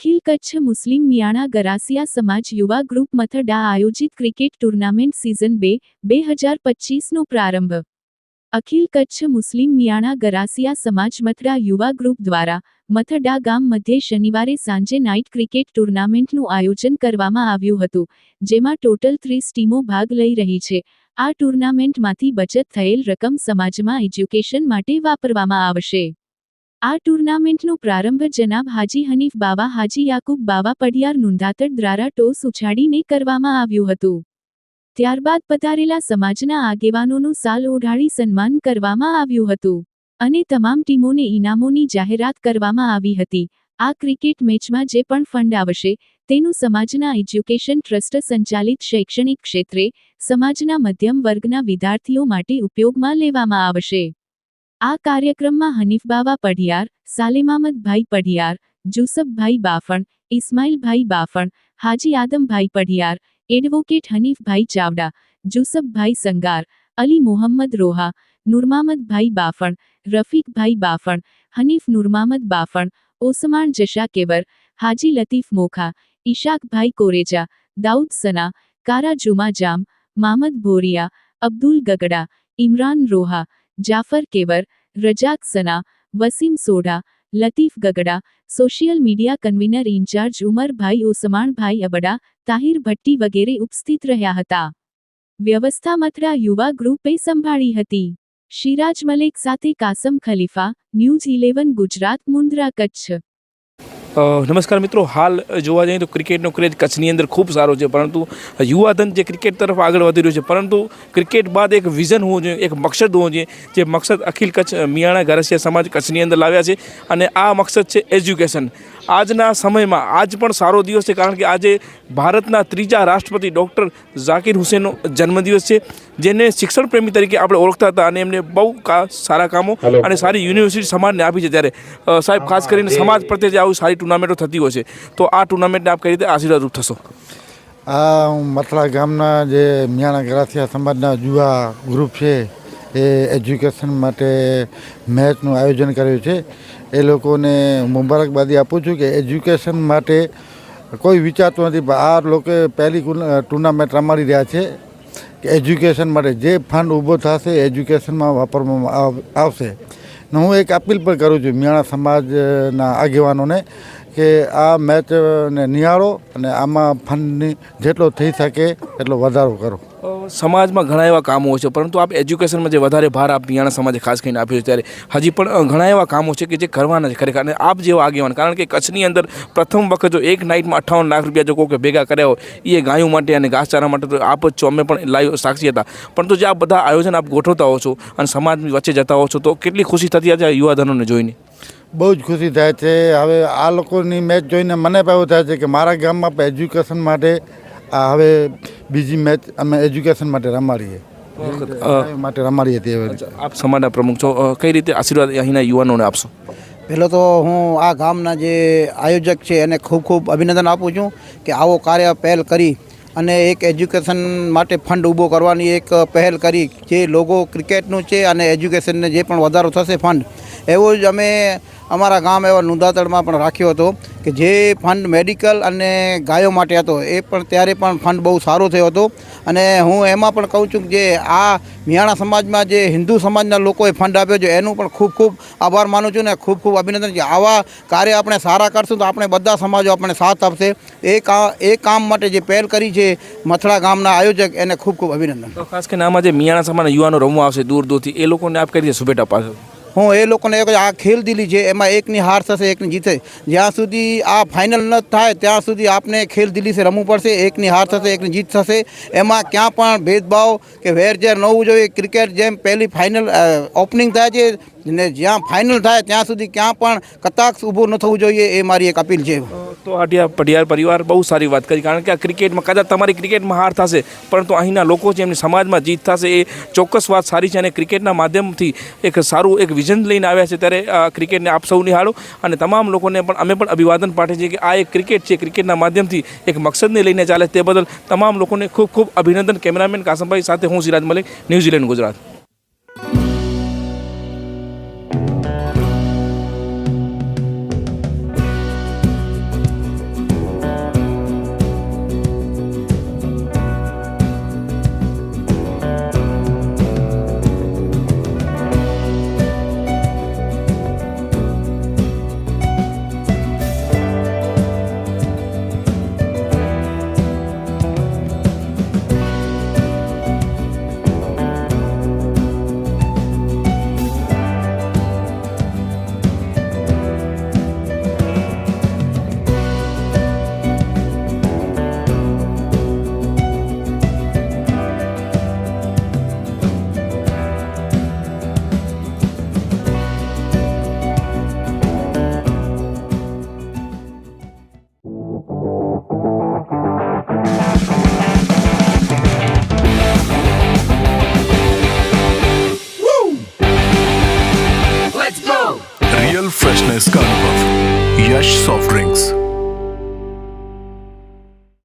અખિલ કચ્છ મુસ્લિમ મિયાણા ગરાસિયા સમાજ યુવા ગ્રુપ મથડા આયોજિત ક્રિકેટ ટુર્નામેન્ટ સિઝન બે બે હજાર પચીસનો પ્રારંભ. અખિલ કચ્છ મુસ્લિમ મિયાણા ગરાસિયા સમાજ મથડા યુવા ગ્રુપ દ્વારા મથડા ગામ મધ્યે શનિવારે સાંજે નાઇટ ક્રિકેટ ટુર્નામેન્ટનું આયોજન કરવામાં આવ્યું હતું, જેમાં ટોટલ ત્રીસ ટીમો ભાગ લઈ રહી છે. આ ટુર્નામેન્ટમાંથી બચત થયેલ રકમ સમાજમાં એજ્યુકેશન માટે વાપરવામાં આવશે. આ ટુર્નામેન્ટનો પ્રારંભ જનાબ હાજી હનીફ બાવા, હાજી યાકુબ બાવા પડિયાર નુંધાતડ દ્વારા ટોસ ઉછાડીને કરવામાં આવ્યું હતું. ત્યારબાદ પધારેલા સમાજના આગેવાનોનું સાલ ઓઢાડી સન્માન કરવામાં આવ્યું હતું. અને તમામ ટીમોને ઇનામોની જાહેરાત કરવામાં આવી હતી. આ ક્રિકેટ મેચમાં જે પણ ફંડ આવશે, તેનું સમાજના એજ્યુકેશન ટ્રસ્ટ સંચાલિત શૈક્ષણિક ક્ષેત્રે, સમાજના મધ્યમ વર્ગના વિદ્યાર્થીઓ માટે ઉપયોગમાં લેવામાં આવશે. આ કાર્યક્રમમાં હનીફબાવા Padhiyar સાલેમામદભાઈ Padhiyar જુસફભાઈ Bafan Ismailbhai Bafan, Haji Adambhai Padhiyar, advocate Hanifbhai Chavda Jusafbhai Sangar, Ali Mohammad Roha Nurmamadbhai Bafan Rafiqbhai Bafan, Hanif Nurmamad Bafan Osman Jasha Kever, Haji Latif Mokha Ishakbhai Koreja, Daud Sana, Kara Juma Jam, Mamad Bhoriya, Abdul Gagda, Imran Roha, Jafar Kever, Rajak Sana, Wasim Sodha, Latif Gagda, social media convener in charge Umarbhai Osmanbhai Abda, Tahir Bhatti વગેરે ઉપસ્થિત રહ્યા હતા. વ્યવસ્થા મથરા યુવા ગ્રુપે સંભાળી હતી. શિરાજ મલેક સાથે Kasam Khalifa news eleven Gujarat Mundra Kutch. નમસ્કાર મિત્રો હાલ જોવા જઈએ તો ક્રિકેટનો ક્રેઝ કચ્છની અંદર ખૂબ સારો છે પરંતુ યુવાધન જે ક્રિકેટ તરફ આગળ વધી રહ્યું છે પરંતુ ક્રિકેટ બાદ એક વિઝન હોવું જોઈએ એક મકસદ હોવો જોઈએ જે મકસદ અખિલ કચ્છ મિયાણા ગરસિયા સમાજ કચ્છની અંદર લાવ્યા છે અને આ મકસદ છે એજ્યુકેશન. આજના સમયમાં આજ પણ સારો દિવસ છે કારણ કે આજે ભારતના ત્રીજા રાષ્ટ્રપતિ ડૉક્ટર ઝાકિર હુસેનનો જન્મદિવસ છે જેને શિક્ષણ પ્રેમી તરીકે આપણે ઓળખતા હતા અને એમને બહુ કા સારા કામો અને સારી યુનિવર્સિટી સમાજને આપી છે ત્યારે. સાહેબ ખાસ કરીને સમાજ પ્રત્યે જે આવું સારી ટુર્નામેન્ટો થતી હોય છે. તો આ ટુર્નામેન્ટને આપ કઈ રીતે આશીર્વાદરૂપ થશો? આ મથલા ગામના જે મિયાણા ગરાસિયા સમાજના યુવા ગ્રુપ છે, એ એજ્યુકેશન માટે મેચનું આયોજન કર્યું છે. એ લોકોને મુબારકબાદી આપું છું કે એજ્યુકેશન માટે કોઈ વિચારતું નથી આ લોકો પહેલી ટુર્નામેન્ટ રમાડી રહ્યા છે કે એજ્યુકેશન માટે જે ફંડ ઊભો થશે એજ્યુકેશનમાં વાપરવામાં આવ- આવશે. હું એક અપીલ પણ કરું છું મિયાણા સમાજના આગેવાનોને કે આ મેચ ને નિહાળો અને આમાં ફંડની જેટલો થઈ શકે એટલો વધારો કરો. સમાજમાં ઘણા એવા કામો હોય છે, પરંતુ આપ એજ્યુકેશનમાં જે વધારે ભાર આપ મિયાણા સમાજે ખાસ કરીને આપ્યો છે ત્યારે હજી પણ ઘણા એવા કામો છે કે જે કરવાના છે ખરેખર. અને આપ જેવા આગેવાન, કારણ કે કચ્છની અંદર પ્રથમ વખત જો એક નાઇટમાં અઠાવન લાખ રૂપિયા જો કોઈ ભેગા કર્યા હોય એ ગાયો માટે અને ઘાસચારા માટે તો આપ જ છો, અમે પણ લાઈવ સાક્ષી હતા. પરંતુ જે આ બધા આયોજન આપ ગોઠવતા હો છો અને સમાજની વચ્ચે જતા હો છો, તો કેટલી ખુશી થતી આજે યુવાધનોને જોઈને? બહુ જ ખુશી થાય છે. હવે આ લોકોની મેચ જોઈને મને પણ એવું થાય છે કે મારા ગામમાં પણ એજ્યુકેશન માટે આ હવે બીજી મેચ અમે એજ્યુકેશન માટે રમાડીએ. માટે રમાડીએ તે આપ સમાજના પ્રમુખ છો. કઈ રીતે આશીર્વાદ અહીંના યુવાનોને આપશો? પહેલો તો હું આ ગામના જે આયોજક છે એને ખૂબ ખૂબ અભિનંદન આપું છું કે આવો કાર્ય પહેલ કરી અને એક એજ્યુકેશન માટે ફંડ ઊભો કરવાની એક પહેલ કરી. જે લોગો ક્રિકેટનું છે અને એજ્યુકેશનને જે પણ વધારો થશે ફંડ એવો જ અમે અમારા ગામ એવા નુંદાતળમાં પણ રાખ્યો હતો કે જે ફંડ મેડિકલ અને ગાયો માટે હતો, એ પણ ત્યારે પણ ફંડ બહુ સારો થયો હતો. અને હું એમાં પણ કહું છું કે જે આ મિયાણા સમાજમાં જે હિન્દુ સમાજના લોકોએ ફંડ આપ્યો છે, એનું પણ ખૂબ ખૂબ આભાર માનું છું ને ખૂબ ખૂબ અભિનંદન કે આવા કાર્ય આપણે સારા કરશું તો આપણે બધા સમાજો આપણે સાથ આપશે. એ એ કામ માટે જે પહેલ કરી છે મથડા ગામના આયોજક, એને ખૂબ ખૂબ અભિનંદન. ખાસ કરીને આમાં જે મિયાણા સમાજના યુવાનો રમવા આવશે દૂર દૂરથી, એ લોકોને આપ કરી દે શુભેચ્છા પાછો હું એ લોકોને એક આ ખેલ દિલી છે, એમાં એકની હાર થશે, એકની જીતે. જ્યાં સુધી આ ફાઇનલ ન થાય, ત્યાં સુધી આપને ખેલ દિલી રમવું પડશે, એકની હાર થશે, એકની જીત થશે. એમાં ક્યાં પણ ભેદભાવ કે વેરઝેર ન હોવું જોઈએ. ક્રિકેટ જેમ પહેલી ફાઇનલ ઓપનિંગ થાય છે, ને જ્યાં ફાઇનલ થાય, ત્યાં સુધી ક્યાં પણ કતાક્ષ ઊભું ન થવું જોઈએ, એ મારી એક અપીલ છે. તો આઢિયા પઢિયાર પરિવાર બહુ સારી વાત કરી. કારણ કે આ ક્રિકેટમાં કદાચ તમારી ક્રિકેટમાં હાર થશે, પરંતુ અહીંના લોકો છે એમની સમાજમાં જીત થશે એ ચોક્કસ વાત સારી છે અને ક્રિકેટના માધ્યમથી એક સારું એક વિઝન લઈને આવ્યા છે ત્યારે આ ક્રિકેટને આપ સૌ નિહાળો. અને તમામ લોકોને પણ અમે પણ અભિવાદન પાઠવીએ છીએ કે આ એક ક્રિકેટ છે, ક્રિકેટના માધ્યમથી એક મકસદને લઈને ચાલે તે બદલ તમામ લોકોને ખૂબ ખૂબ અભિનંદન. કેમેરામેન કાસમભાઈ સાથે હું Siraj Malik, New Zealand, Gujarat. soft drinks.